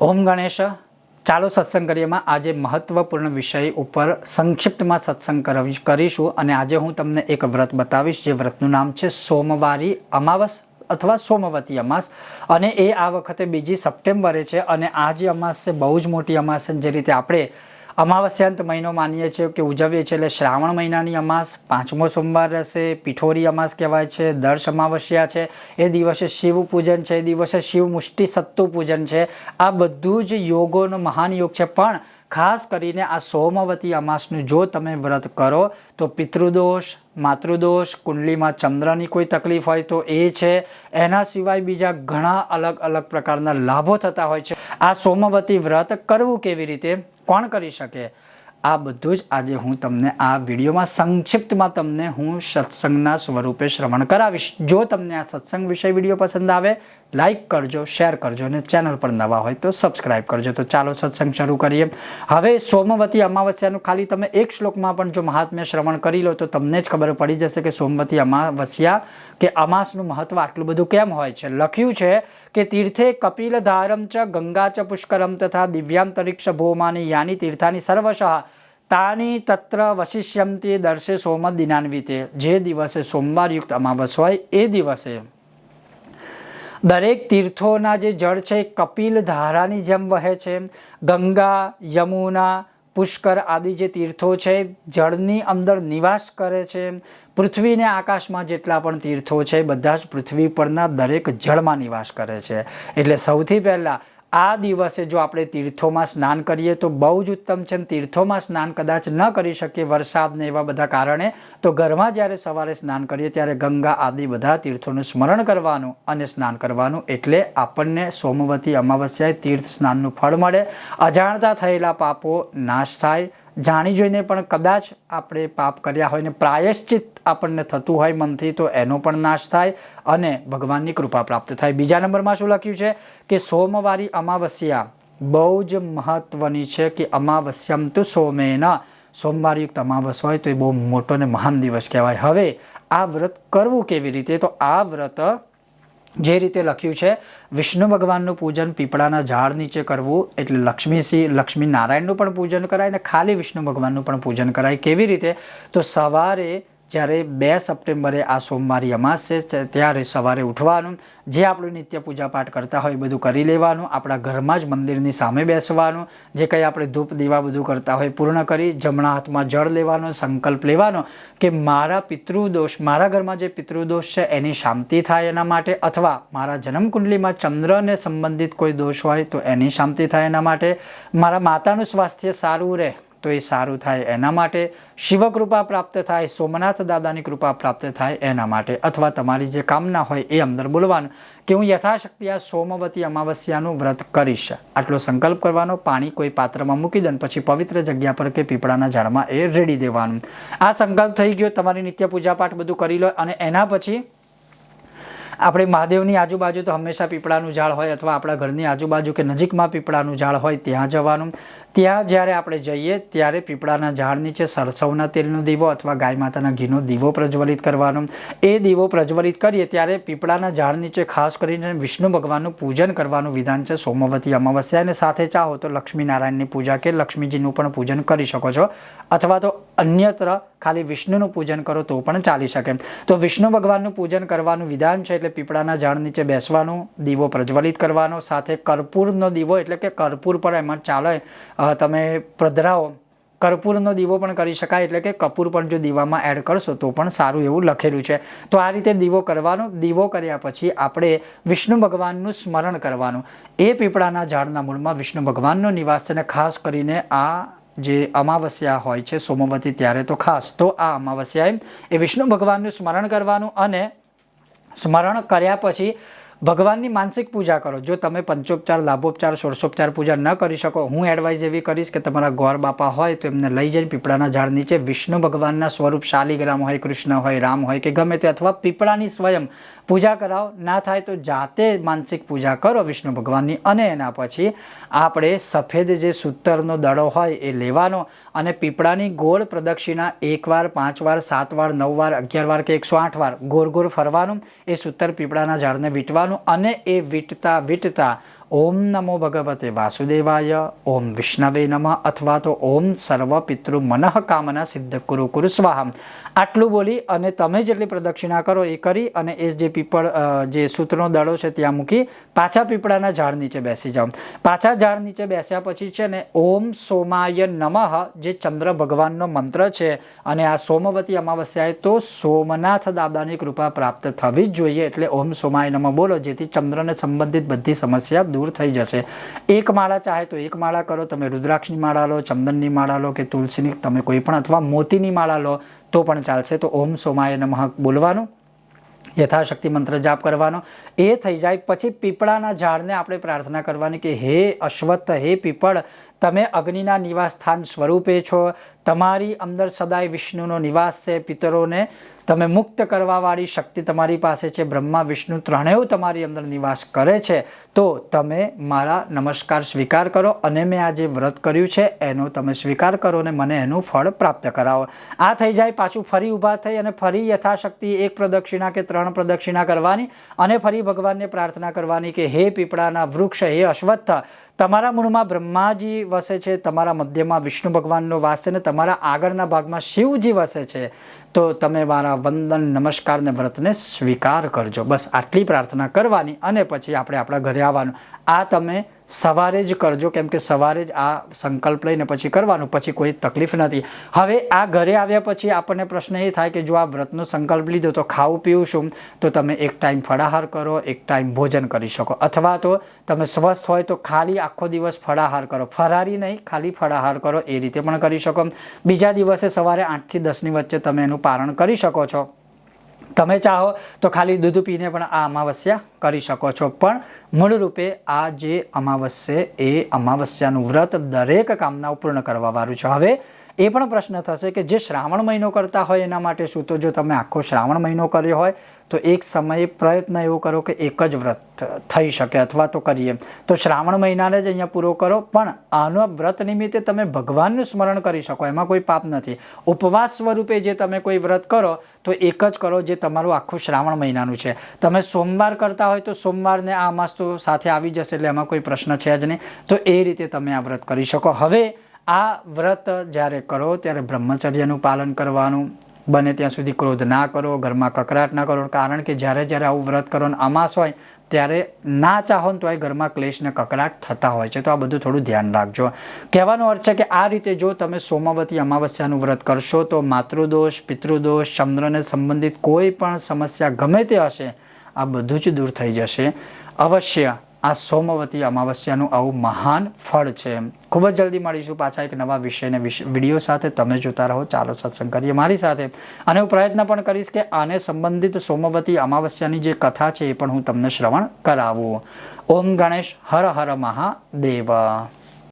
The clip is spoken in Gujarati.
ઓમ ગણેશ, ચાલો સત્સંગ કરીએમાં આજે મહત્વપૂર્ણ વિષય ઉપર સંક્ષિપ્તમાં સત્સંગ કરીશું અને આજે હું તમને એક વ્રત બતાવીશ, જે વ્રતનું નામ છે સોમવારી અમાવસ અથવા સોમવતી અમાસ. અને એ આ વખતે બીજી સપ્ટેમ્બરે છે અને આ જે અમાસ છે, બહુ જ મોટી અમાસ છે. જે રીતે આપણે અમાવસ્યાંત મહિનો માનીએ છીએ કે ઉજવીએ છીએ એટલે શ્રાવણ મહિનાની અમાસ, પાંચમો સોમવાર રહેશે, પીઠોરી અમાસ કહેવાય છે, દર્શ અમાવસ્યા છે, એ દિવસે શિવ પૂજન છે, એ દિવસે શિવ મુષ્ટિ સત્તુ પૂજન છે. આ બધું જ યોગોનો મહાન યોગ છે. પણ ખાસ કરીને આ સોમવતી અમાસનું જો તમે વ્રત કરો, તો પિતૃદોષ, માતૃદોષ, કુંડલીમાં ચંદ્રની કોઈ તકલીફ હોય તો એ છે. એના સિવાય બીજા ઘણા અલગ અલગ પ્રકારના લાભો થતા હોય છે. આ સોમવતી વ્રત કરવું કેવી રીતે? કોણ કરી શકે? આ બધું જ આજે હું તમને આ વિડીયોમાં સંક્ષિપ્તમાં તમને હું સત્સંગના સ્વરૂપે શ્રવણ કરાવીશ. જો તમને આ સત્સંગ વિષય વીડિયો પસંદ આવે લાઈક કરજો, શેર કરજો અને ચેનલ પર નવા હોય તો સબસ્ક્રાઈબ કરજો. તો ચાલો સત્સંગ શરૂ કરીએ. હવે સોમવતી અમાવસ્યાનું ખાલી તમે એક શ્લોકમાં પણ જો મહાત્મ્ય શ્રવણ કરી લો તો તમને જ ખબર પડી જશે કે સોમવતી અમાવસ્યા કે અમાસનું મહત્વ આટલું બધું કેમ હોય છે? લખ્યું છે કે તીર્થે કપિલ ધારમ ચ ગંગા ચ પુષ્કરમ તથા દિવ્યાંતરિક્ષ ભૌમાની યાની તીર્થાની સર્વશઃ તાની તત્ર વશિષ્યંતી દર્શે સોમ દિનાન્વિતે જે દિવસે સોમવારયુક્ત અમાવસ હોય એ દિવસે. દરેક તીર્થોના જે જળ છે, કપિલ ધારાની જેમ વહે છે. ગંગા, યમુના, પુષ્કર આદિ જે તીર્થો છે, જળની અંદર નિવાસ કરે છે. પૃથ્વીને આકાશમાં જેટલા પણ તીર્થો છે, બધા જ પૃથ્વી પરના દરેક જળમાં નિવાસ કરે છે. એટલે સૌથી પહેલાં આ દિવસે જો આપણે તીર્થોમાં સ્નાન કરીએ તો બહુ જ ઉત્તમ છે તીર્થોમાં સ્નાન કદાચ ન કરી શકીએ વરસાદને એવા બધા કારણે, તો ઘરમાં જ્યારે સવારે સ્નાન કરીએ ત્યારે ગંગા આદિ બધા તીર્થોનું સ્મરણ કરવાનું અને સ્નાન કરવાનું એટલે આપણને સોમવતી અમાવસ્યાએ તીર્થ સ્નાનનું ફળ મળે. અજાણતા થયેલા પાપો નાશ થાય. જાણી જોઈને પણ કદાચ આપણે પાપ કર્યા હોય ને પ્રાયશ્ચિત આપણને થતું હોય મનથી, તો એનો પણ નાશ થાય અને ભગવાનની કૃપા પ્રાપ્ત થાય. બીજા નંબરમાં શું લખ્યું છે કે સોમવારી અમાવસ્યા બહુ જ મહત્વની છે કે અમાવસ્યમ તો સોમેન. સોમવારયુક્ત અમાવસ હોય તો એ બહુ મોટો ને મહાન દિવસ કહેવાય. હવે આ વ્રત કરવું કેવી રીતે? તો આ વ્રત જે રીતે લખ્યું છે, વિષ્ણુ ભગવાનનું પૂજન પીપળાના ઝાડ નીચે કરવું એટલે લક્ષ્મીસિંહ લક્ષ્મી નારાયણનું પણ પૂજન કરાય અને ખાલી વિષ્ણુ ભગવાનનું પણ પૂજન કરાય. કેવી રીતે? તો સવારે જ્યારે બે સપ્ટેમ્બરે આ સોમવારી અમાસ છે, ત્યારે સવારે ઉઠવાનું, જે આપણું નિત્ય પૂજાપાઠ કરતા હોય બધું કરી લેવાનું, આપણા ઘરમાં જ મંદિરની સામે બેસવાનું, જે કંઈ આપણે ધૂપ, દીવા બધું કરતા હોય પૂર્ણ કરી જમણા હાથમાં જળ લેવાનો, સંકલ્પ લેવાનો કે મારા પિતૃદોષ, મારા ઘરમાં જે પિતૃદોષ છે એની શાંતિ થાય એના માટે અથવા મારા જન્મકુંડલીમાં ચંદ્રને સંબંધિત કોઈ દોષ હોય તો એની શાંતિ થાય એના માટે. મારા માતાનું સ્વાસ્થ્ય સારું રહે. તો એ સારું થાય એના માટે શિવકૃપા પ્રાપ્ત થાય, સોમનાથ દાદાની કૃપા પ્રાપ્ત થાય એના માટે. અથવા તમારી જે કામના હોય એ અંદર બોલવાનું કે હું યથાશક્તિ આ સોમવતી અમાવસ્યાનું વ્રત કરીશ. આટલો સંકલ્પ કરવાનો, પાણી કોઈ પાત્રમાં મૂકી દો પછી પવિત્ર જગ્યા પર કે પીપળાના ઝાડમાં એ રેડી દેવાનું. આ સંકલ્પ થઈ ગયો, તમારી નિત્ય પૂજાપાઠ બધું કરી લો અને એના પછી આપણે મહાદેવની આજુબાજુ તો હંમેશા પીપળાનું ઝાડ હોય અથવા આપણા ઘરની આજુબાજુ કે નજીકમાં પીપળાનું ઝાડ હોય ત્યાં જવાનું. ત્યાં જ્યારે આપણે જઈએ, ત્યારે પીપળાના ઝાડ નીચે સરસવના તેલનો દીવો અથવા ગાય માતાના ઘીનો દીવો પ્રજ્વલિત કરવાનો. એ દીવો પ્રજ્વલિત કરીએ ત્યારે પીપળાના ઝાડ નીચે ખાસ કરીને વિષ્ણુ ભગવાનનું પૂજન કરવાનું વિધાન છે સોમવતી અમાવસ્યા. અને સાથે ચાહો તો લક્ષ્મીનારાયણની પૂજા કે લક્ષ્મીજીનું પણ પૂજન કરી શકો છો. અથવા તો અન્યત્ર ખાલી વિષ્ણુનું પૂજન કરો તો પણ ચાલી શકે. તો વિષ્ણુ ભગવાનનું પૂજન કરવાનું વિધાન છે એટલે પીપળાના ઝાડ નીચે બેસવાનું, દીવો પ્રજ્વલિત કરવાનો, સાથે કર્પૂરનો દીવો એટલે કે કર્પૂર પણ એમાં ચાલે તમે પ્રધરાવો કર્પૂરનો દીવો પણ કરી શકાય, એટલે કે કપૂર પણ જો દીવામાં એડ કરશો તો પણ સારું એવું લખેલું છે. તો આ રીતે દીવો કરવાનો, દીવો કર્યા પછી આપણે વિષ્ણુ ભગવાનનું સ્મરણ કરવાનું. એ પીપળાના ઝાડના મૂળમાં વિષ્ણુ ભગવાનનો નિવાસ અને ખાસ કરીને આ જે અમાવસ્યા હોય છે, સોમવતી ત્યારે તો ખાસ, તો આ અમાવસ્યાએ એ વિષ્ણુ ભગવાનનું સ્મરણ કરવાનું અને સ્મરણ કર્યા પછી ભગવાનની માનસિક પૂજા કરો. જો તમે પંચોપચાર, લાભોપચાર ષોડશોપચાર પૂજા ન કરી શકો, હું એડવાઇસ એવી કરીશ કે તમારા ગોર બાપા હોય તો એમને લઈ જઈને પીપળાના ઝાડ નીચે વિષ્ણુ ભગવાનના સ્વરૂપ શાલિગ્રામ હોય, કૃષ્ણ હોય, રામ હોય કે ગમે તે, અથવા પીપળાની સ્વયં પૂજા કરાવો. ના થાય તો જાતે માનસિક પૂજા કરો વિષ્ણુ ભગવાનની અને એના પછી આપણે સફેદ જે સૂતરનો દડો હોય એ લેવાનો અને પીપળાની ગોળ પ્રદક્ષિણા એક વાર, પાંચ વાર, સાત વાર, નવ વાર, અગિયાર વાર કે એકસો આઠ વાર ગોળ ગોળ ફરવાનું, એ સૂતર પીપળાના ઝાડને વીંટવાનું અને એ વીંટતા વીંટતા ઓમ નમો ભગવતે વાસુદેવાય ઓમ વિષ્ણવે નમઃ અથવા તો ઓમ સર્વ પિતૃ મનઃ કામના સિદ્ધ કુરુ કુરુ સ્વાહમ આટલું બોલી અને તમે જેટલી પ્રદક્ષિણા કરો એ કરી અને એ જે પીપળ જે સૂત્રનો દડો છે ત્યાં મૂકી પાછા પીપળાના ઝાડ નીચે બેસી જાઓ. પાછા ઝાડ નીચે બેસ્યા પછી છે ને ઓમ સોમાય નમઃ, જે ચંદ્ર ભગવાનનો મંત્ર છે અને આ સોમવતી અમાવસ્યાએ તો સોમનાથ દાદાની કૃપા પ્રાપ્ત થવી જ જોઈએ એટલે ઓમ સોમાય નમઃ બોલો, જેથી ચંદ્રને સંબંધિત બધી સમસ્યા દૂર થઈ જશે. એક માળા ચાહે તો એક માળા કરો. તમે રુદ્રાક્ષની માળા લો, ચંદનની માળા લો કે તુલસીની. તમે કોઈ પણ અથવા મોતીની માળા લો તો પણ ચાલશે. તો ઓમ સોમાય નમઃ બોલવાનું. યથાશક્તિ મંત્ર જાપ કરવાનો. એ થઈ જાય. પછી પીપળાના ઝાડને આપણે પ્રાર્થના કરવાની કે હે અશ્વત્થ, હે પીપળ તમે અગ્નિના નિવાસ સ્થાન સ્વરૂપે છો. તમારી અંદર સદાય વિષ્ણુનો નિવાસ છે. પિતરોને તમે મુક્ત કરવાવાળી શક્તિ તમારી પાસે છે. બ્રહ્મા, વિષ્ણુ ત્રણેય તમારી અંદર નિવાસ કરે છે. તો તમે મારા નમસ્કાર સ્વીકાર કરો અને મેં આ જે વ્રત કર્યું છે, એનો તમે સ્વીકાર કરો અને મને એનું ફળ પ્રાપ્ત કરાવો. આ થઈ જાય, પાછું ફરી ઊભા થઈ અને ફરી યથાશક્તિ એક પ્રદક્ષિણા કે ત્રણ પ્રદક્ષિણા કરવાની અને ફરી ભગવાનને પ્રાર્થના કરવાની કે, હે પીપળાના વૃક્ષ, હે અશ્વત્થ, તમારા મૂળમાં બ્રહ્માજી વસે છે, તમારા મધ્યમાં વિષ્ણુ ભગવાનનો વાસ છે અને તમારા આગળના ભાગમાં શિવજી વસે છે, તો તમે મારા વંદન નમસ્કાર ને વ્રતને સ્વીકાર કરજો. બસ આટલી પ્રાર્થના કરવાની અને પછી આપણે આપણા ઘરે આવવાનું. આ તમે સવારે જ કરજો, કેમ કે સવારે જ આ સંકલ્પ લઈને પછી કરવાનું, પછી કોઈ તકલીફ નથી. હવે આ ઘરે આવ્યા પછી આપણને પ્રશ્ન એ થાય કે જો આ વ્રતનો સંકલ્પ લીધો તો ખાવું પીવું શું? તો તમે એક ટાઈમ ફળાહાર કરો, એક ટાઈમ ભોજન કરી શકો. અથવા તો તમે સ્વસ્થ હોય તો ખાલી આખો દિવસ ફળાહાર કરો. ફરારી નહીં, ખાલી ફળાહાર કરો, એ રીતે પણ કરી શકો. બીજા દિવસે સવારે આઠથી દસની વચ્ચે તમે એનું પારણ કરી શકો છો. તમે ચાહો તો ખાલી દૂધ પીને પણ આ અમાવસ્યા કરી શકો છો. પણ મૂળરૂપે આ જે અમાવસ્ય એ અમાવસ્યાનું વ્રત દરેક કામનાઓ પૂર્ણ કરવાવાળું છે. હવે એ પણ પ્રશ્ન થશે કે જે શ્રાવણ મહિનો કરતા હોય એના માટે શું? તો જો તમે આખો શ્રાવણ મહિનો કર્યો હોય તો એક સમયે પ્રયત્ન એવો કરો કે એક જ વ્રત થઈ શકે અથવા તો કરીએ. તો શ્રાવણ મહિનાને જ અહીંયા પૂરો કરો, પણ આનો વ્રત નિમિત્તે તમે ભગવાનનું સ્મરણ કરી શકો, એમાં કોઈ પાપ નથી. ઉપવાસ સ્વરૂપે જે તમે કોઈ વ્રત કરો, તો એક જ કરો જે તમારું આખું શ્રાવણ મહિનાનું છે. તમે સોમવાર કરતા હોય તો સોમવારને આ માસ તો સાથે આવી જશે, એટલે એમાં કોઈ પ્રશ્ન છે જ નહીં. તો એ રીતે તમે આ વ્રત કરી શકો. હવે આ વ્રત જ્યારે કરો, ત્યારે બ્રહ્મચર્યનું પાલન કરવાનું બને ત્યાં સુધી ક્રોધ ના કરો, ઘરમાં કકરાટ ના કરો. કારણ કે જ્યારે જ્યારે આવું વ્રત કરો ને અમાસ હોય, ત્યારે ના ચાહો ને તો એ ઘરમાં ક્લેશ ને કકરાટ થતા હોય છે. તો આ બધું થોડું ધ્યાન રાખજો. કહેવાનો અર્થ છે કે આ રીતે જો તમે સોમાવતી અમાવસ્યાનું વ્રત કરશો, તો માતૃદોષ, પિતૃદોષ, ચંદ્રને સંબંધિત કોઈ પણ સમસ્યા ગમે તે હશે, આ બધું જ દૂર થઈ જશે. અવશ્ય આ સોમવતી અમાવસ્યાનું આવું મહાન ફળ છે. ખૂબ જ જલ્દી મળીશું પાછા એક નવા વિષયને વીડિયો સાથે. તમે જોતા રહો. ચાલો સત્સંગ કરીએ મારી સાથે. અને હું પ્રયત્ન પણ કરીશ કે આને સંબંધિત સોમવતી અમાવસ્યાની જે કથા છે એ પણ હું તમને શ્રવણ કરાવું. ઓમ ગણેશ હર હર મહાદેવ.